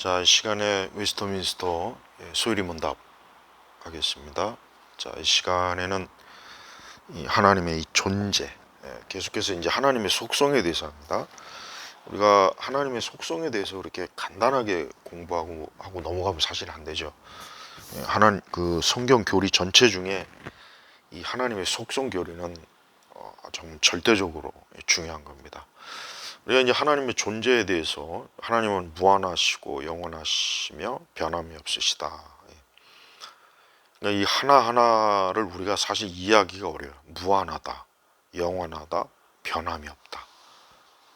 자, 이 시간에 웨스터민스터 예, 소율이 문답 하겠습니다. 자, 이 시간에는 이 하나님의 이 존재, 예, 계속해서 이제 하나님의 속성에 대해서 합니다. 우리가 하나님의 속성에 대해서 그렇게 간단하게 공부하고 하고 넘어가면 사실 안 되죠. 예, 하나님 그 성경 교리 전체 중에 이 하나님의 속성 교리는 어, 좀 절대적으로 중요한 겁니다. 우리가 이제 하나님의 존재에 대해서 하나님은 무한하시고 영원하시며 변함이 없으시다. 그러니까 이 하나하나를 우리가 사실 이해하기가 어려워요. 무한하다, 영원하다, 변함이 없다.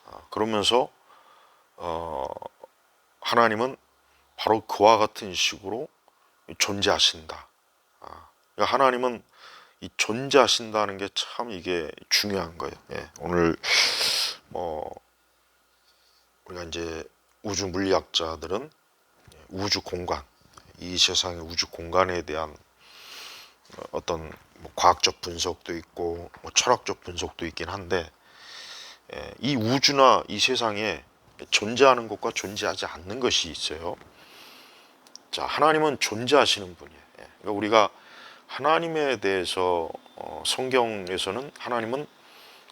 어, 그러면서 어, 하나님은 바로 그와 같은 식으로 존재하신다. 아, 그러니까 하나님은 이 존재하신다는 게 참 이게 중요한 거예요. 예, 오늘 뭐 우리가 이제 우주 물리학자들은 우주 공간, 이 세상의 우주 공간에 대한 어떤 뭐 과학적 분석도 있고 뭐 철학적 분석도 있긴 한데 예, 이 우주나 이 세상에 존재하는 것과 존재하지 않는 것이 있어요. 자, 하나님은 존재하시는 분이에요. 예, 그러니까 우리가 하나님에 대해서 어, 성경에서는 하나님은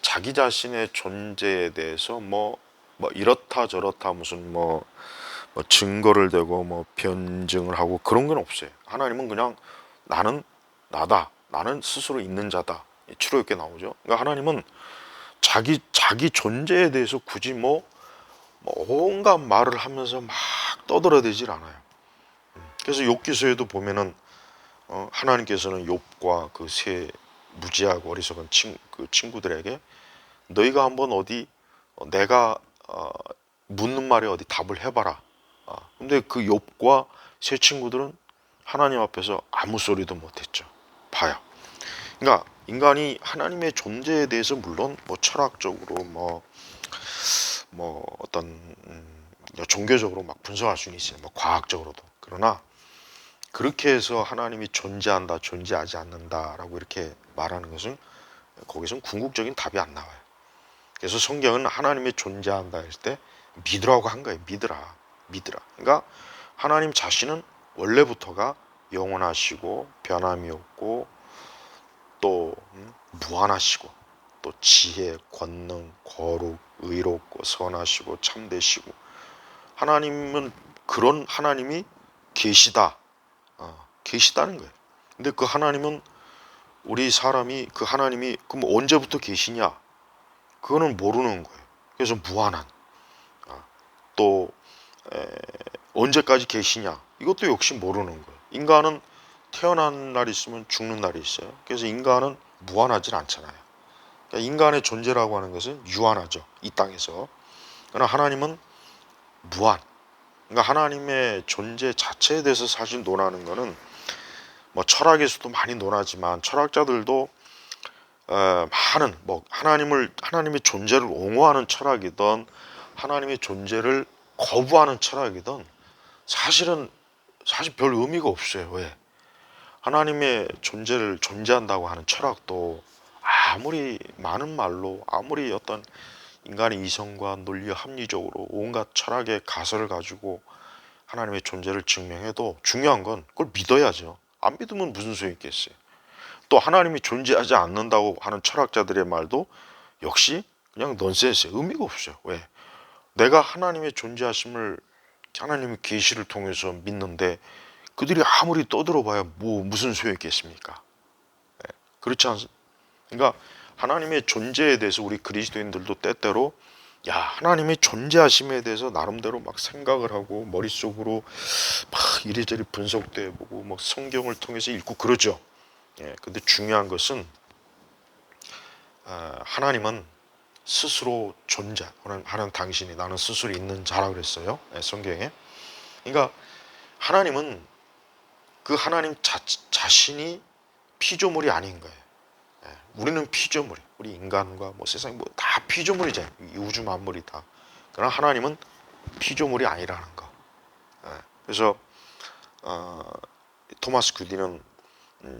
자기 자신의 존재에 대해서 뭐, 뭐 이렇다 저렇다 무슨 뭐, 뭐 증거를 대고 뭐 변증을 하고 그런 건 없어요. 하나님은 그냥 나는 나다. 나는 스스로 있는 자다. 출애굽게 나오죠. 그러니까 하나님은 자기 자기 존재에 대해서 굳이 뭐, 뭐 온갖 말을 하면서 막 떠들어대질 않아요. 그래서 욥기서에도 보면은 어, 하나님께서는 욥과 그 세 무지하고 어리석은 친, 그 친구들에게 너희가 한번 어디 어, 내가 어, 묻는 말에 어디 답을 해봐라. 어, 근데 그 욥과 세 친구들은 하나님 앞에서 아무 소리도 못했죠. 봐요. 그러니까 인간이 하나님의 존재에 대해서 물론 뭐 철학적으로 뭐뭐 어떤 음, 종교적으로 막 분석할 수는 있어요. 뭐 과학적으로도 그러나 그렇게 해서 하나님이 존재한다, 존재하지 않는다라고 이렇게 말하는 것은 거기서는 궁극적인 답이 안 나와요. 그래서 성경은 하나님이 존재한다 할때 믿으라고 한 거예요. 믿으라, 믿으라. 그러니까 하나님 자신은 원래부터가 영원하시고 변함이 없고 또 음, 무한하시고 또 지혜, 권능, 거룩, 의롭고 선하시고 참되시고 하나님은 그런 하나님이 계시다. 어, 계시다는 거예요. 근데 그 하나님은 우리 사람이 그 하나님이 그럼 언제부터 계시냐? 그거는 모르는 거예요. 그래서 무한한 아, 또 에, 언제까지 계시냐? 이것도 역시 모르는 거예요. 인간은 태어난 날이 있으면 죽는 날이 있어요. 그래서 인간은 무한하진 않잖아요. 그러니까 인간의 존재라고 하는 것은 유한하죠. 이 땅에서. 그러나 하나님은 무한. 그러니까 하나님의 존재 자체에 대해서 사실 논하는 것은 뭐 철학에서도 많이 논하지만 철학자들도 어, 많은 뭐 하나님을 하나님의 존재를 옹호하는 철학이든 하나님의 존재를 거부하는 철학이든 사실은 사실 별 의미가 없어요. 왜? 하나님의 존재를 존재한다고 하는 철학도 아무리 많은 말로 아무리 어떤 인간의 이성과 논리 합리적으로 온갖 철학의 가설을 가지고 하나님의 존재를 증명해도 중요한 건 그걸 믿어야죠. 안 믿으면 무슨 소용 있겠어요. 또 하나님이 존재하지 않는다고 하는 철학자들의 말도 역시 그냥 넌센스 의미가 없어요. 왜? 내가 하나님의 존재하심을 하나님의 계시를 통해서 믿는데 그들이 아무리 떠들어봐야 뭐 무슨 소용이 있겠습니까? 네, 그렇지 않습니까? 그러니까 하나님의 존재에 대해서 우리 그리스도인들도 때때로 야 하나님의 존재하심에 대해서 나름대로 막 생각을 하고 머릿속으로 막 이리저리 분석도 해보고 뭐 성경을 통해서 읽고 그러죠. 예, 근데 중요한 것은 아, 하나님은 스스로 존재하는 하는 당신이 나는 스스로 있는 자라 그랬어요. 예, 성경에. 그러니까 하나님은 그 하나님 자, 자신이 피조물이 아닌 거예요. 예, 우리는 피조물, 우리 인간과 뭐 세상 뭐다 피조물이잖아요. 이 우주 만물이 다. 그러나 하나님은 피조물이 아니라는 거. 예, 그래서 어, 토마스 규디는 음,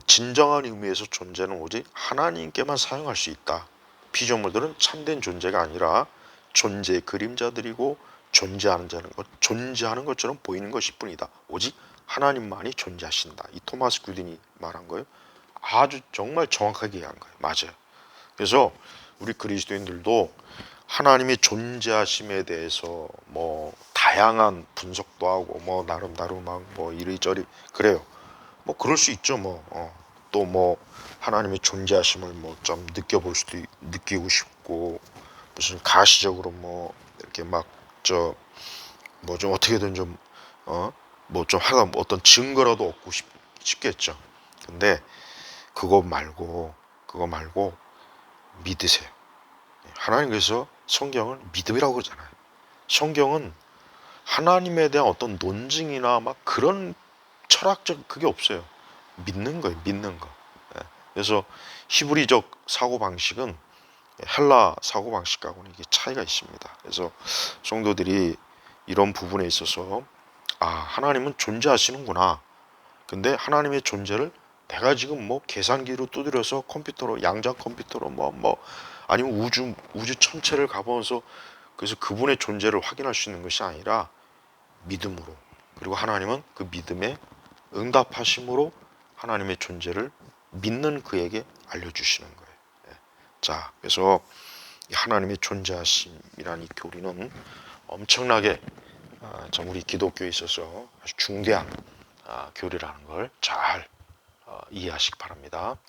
진정한 의미에서 존재는 오직 하나님께만 사용할 수 있다. 피조물들은 참된 존재가 아니라 존재의 그림자들이고 존재하는 자는 것, 존재하는 것처럼 보이는 것일 뿐이다. 오직 하나님만이 존재하신다. 이 토마스 구딘이 말한 거예요. 아주 정말 정확하게 이해한 거예요. 맞아요. 그래서 우리 그리스도인들도 하나님의 존재하심에 대해서 뭐 다양한 분석도 하고 뭐 나름 나름 막뭐 이리저리 그래요. 뭐 그럴 수 있죠. 뭐또뭐 하나님의 존재하심을 뭐 좀 느껴볼 수도 있- 느끼고 싶고 무슨 가시적으로 뭐 이렇게 막 저 뭐 좀 어떻게든 좀 어 뭐 좀 하다 뭐 어떤 증거라도 얻고 싶, 싶겠죠. 근데 그거 말고 그거 말고 믿으세요. 하나님께서 성경을 믿음이라고 그러잖아요. 성경은 하나님에 대한 어떤 논증이나 막 그런 철학적 그게 없어요. 믿는 거예요. 믿는 거. 예. 그래서 히브리적 사고 방식은 헬라 사고 방식하고는 이게 차이가 있습니다. 그래서 성도들이 이런 부분에 있어서 아 하나님은 존재하시는구나. 근데 하나님의 존재를 내가 지금 뭐 계산기로 두드려서 컴퓨터로 양자 컴퓨터로 뭐뭐 아니면 우주 우주 천체를 가보면서 그래서 그분의 존재를 확인할 수 있는 것이 아니라 믿음으로 그리고 하나님은 그 믿음에 응답하심으로 하나님의 존재를 믿는 그에게 알려주시는 거예요. 예. 자, 그래서 이 하나님의 존재하심이라는 이 교리는 엄청나게 아, 참 우리 기독교에 있어서 아주 중대한 아, 교리라는 걸잘 어, 이해하시기 바랍니다.